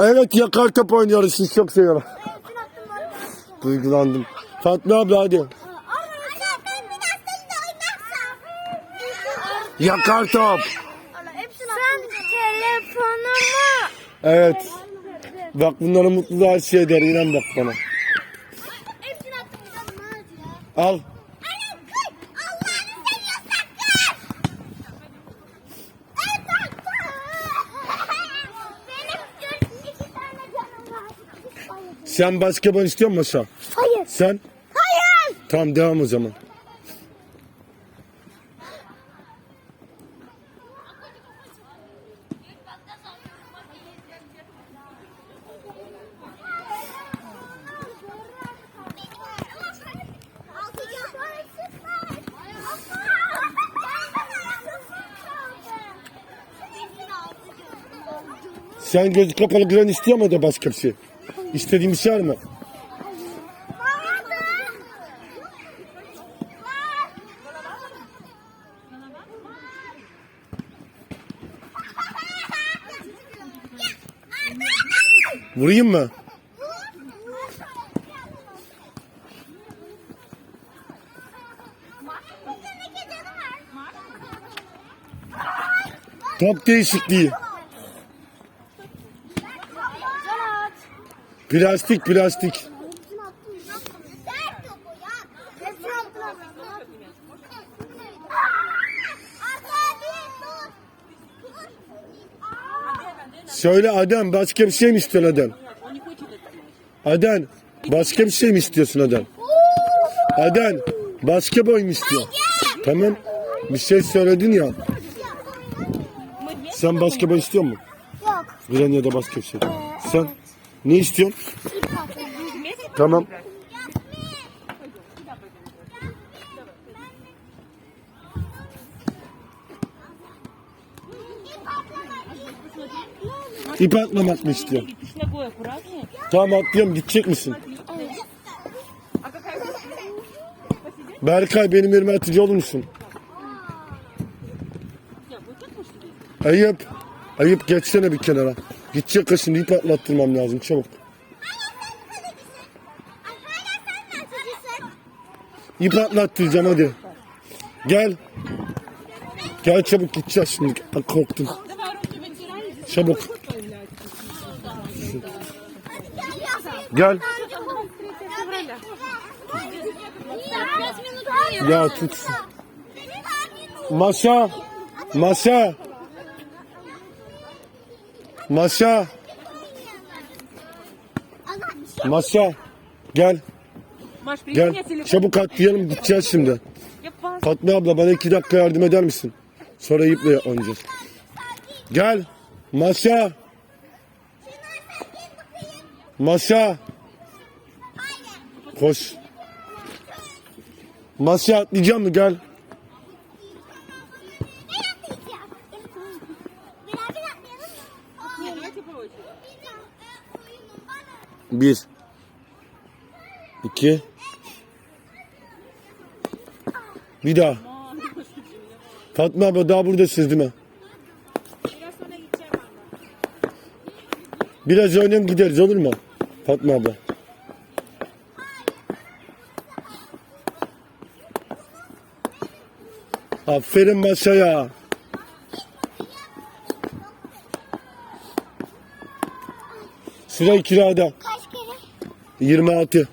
Evet yakar top oynuyoruz siz çok seviyorum. Duygulandım. Fatma abla hadi. Yakar top. Sen telefonumu Evet. Bak bunları mutluluğa her şey eder inan bak bana. Hepsini attım. Al. Sen basketbol istiyor musun Maşa? Hayır. Sen? Hayır. Tamam devam o zaman. Sen gözü kapalı giren istiyor mu da başka bir şey? Var? Vurayım mı? Top değişikliği. Plastik plastik. Söyle Adem başka bir şey mi istiyorsun Adem? Adem başka bir şey mi istiyorsun Adem? Adem başka boy mu istiyor? Tamam. Bir şey söyledin ya. Sen başka boy istiyor musun? Yok. Grannya'da başka bir şey. Sen ne istiyorsun? tamam. İp atlamak mı istiyorsun? Tamam atlıyorum gidecek misin? Berkay benim yerime atıcı olur musun? Ayıp. Ayıp geçsene bir kenara. Gidecek şimdi ip atlattırmam lazım çabuk. İp atlattıracağım hadi. Gel. Gel çabuk gideceğiz şimdi. Korktum. Çabuk. Gel. Ya tut. Maşa. Maşa. Masya. Masya. Gel. Gel. Çabuk atlayalım gideceğiz şimdi. Fatma abla bana iki dakika yardım eder misin? Sonra iple oynayacağız. Gel. Masya. Masya. Koş. Masya atlayacağım mı? Gel. Bir. İki. Bir daha. Fatma abla daha buradasınız değil mi? Biraz oynayalım gideriz olur mu? Fatma abla. Aferin masaya. Sıra kirada. Kaç kere? 26. 100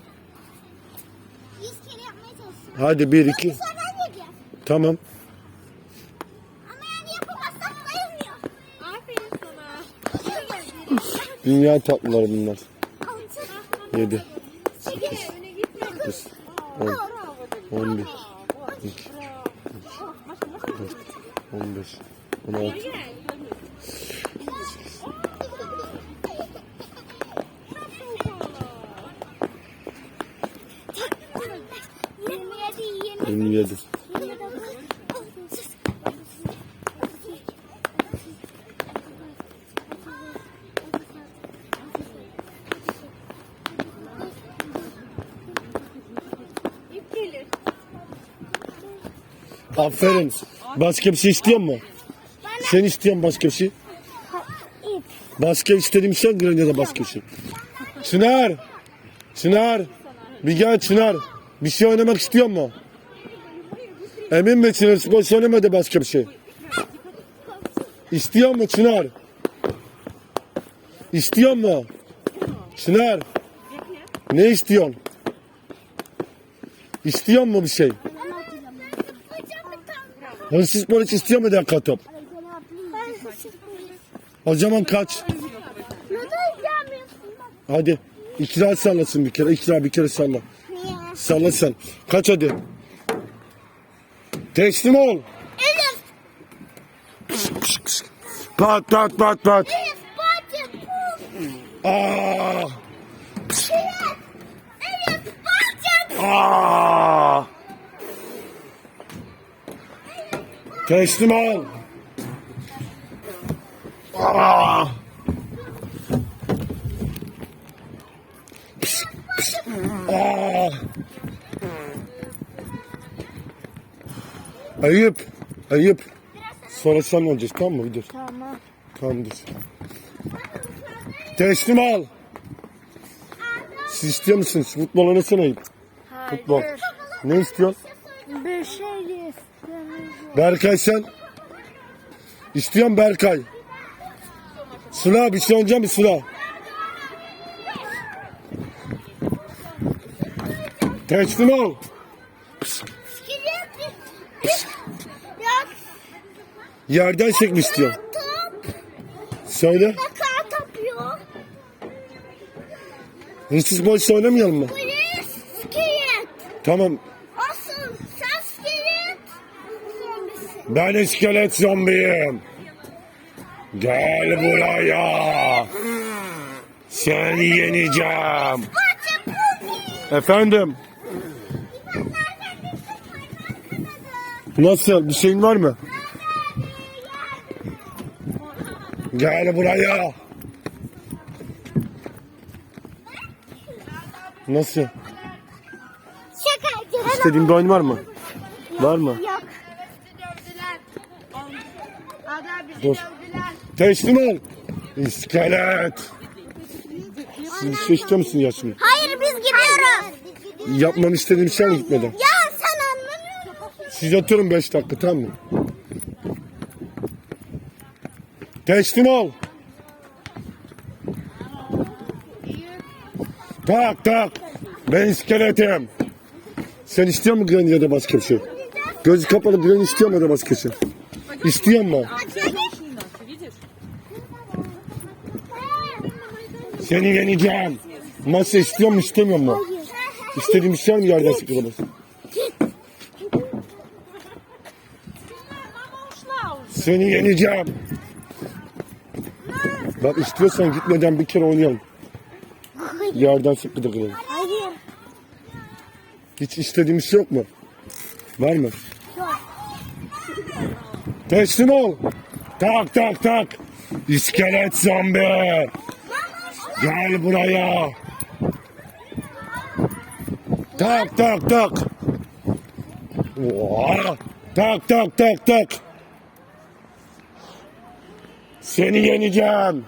kere yapmaya çalışıyorum. Hadi 1 2. Sonra ben yapacağım. Tamam. Ama yani yapamazsam sayılmıyor. Aferin sana. Dünya tatlıları bunlar. 6. 7 8. öne gitme. 9 10 11 12 15 16 27, 20, 27 Aferin. Bir şey istiyor mu? Sen istiyorsun başka bir şey? İp. Başka istediğim şey yok ya da başka bir şey. Çınar. Çınar. Bir gel Çınar. Bir şey oynamak istiyor mu? Emin mi Çınar? Spor söylemedi başka bir şey. İstiyor mu Çınar? İstiyor mu? Çınar. Ne istiyorsun? İstiyor mu bir şey? Hırsız polis istiyor mu dakika top? O zaman kaç. Hadi. İkra sallasın bir kere. İkra bir kere salla. Salla sen. Kaç hadi. Teslim ol. Elif. Pat pat pat pat. Elif. Puf. Aa, Elif. Bacım. aa. Teslim ol. Aa. Aa. Ayıp. Ayıp. Sonra sen olacağız tamam mı? Bir dur. Tamam. Tamam dur. Teslim al. Siz istiyor musunuz? Futbol oynasana ayıp. Futbol. Ne istiyorsun? Bir şey istemiyorum. Berkay sen. İstiyorum Berkay. Sıla bir şey oynayacak mı Sıla? Teslim ol. Yerden sekmi istiyor. Top. Söyle. Kar top yok. Hırsız polis oynamayalım mı? Polis. Tamam. Asıl sen. Ben iskelet zombiyim. Gel buraya. Seni yeneceğim. Efendim. Nasıl? Bir şeyin var mı? Gel buraya. Nasıl? Şaka. İstediğin bir oyun var mı? Var mı? Yok. Dur. Teslim ol. İskelet. Siz şey istiyor musun Yasemin? Hayır biz gidiyoruz. Yapmanı istediğim şey mi gitmeden? Ya sen anlamıyorsun. Siz oturun 5 dakika tamam mı? Teslim ol. Tak tak. Ben iskeletim. Sen istiyor musun Grönlüğe de baskısı? Gözü kapalı Grönlüğe istiyor mu da baskısı? Şey? İstiyor mu? Seni yeneceğim. Masa istiyor mu istemiyor mu? İstediğim istiyor şey mu yerden sıkılamaz? Seni yeneceğim. Bak istiyorsan gitmeden bir kere oynayalım. Yerden sıkı da kıralım. Hayır. Hiç istediğimiz şey yok mu? Var mı? Teslim ol. Tak tak tak. İskelet zombi. Gel buraya. Tak tak tak. Oha. Tak tak tak tak. Seni yeneceğim.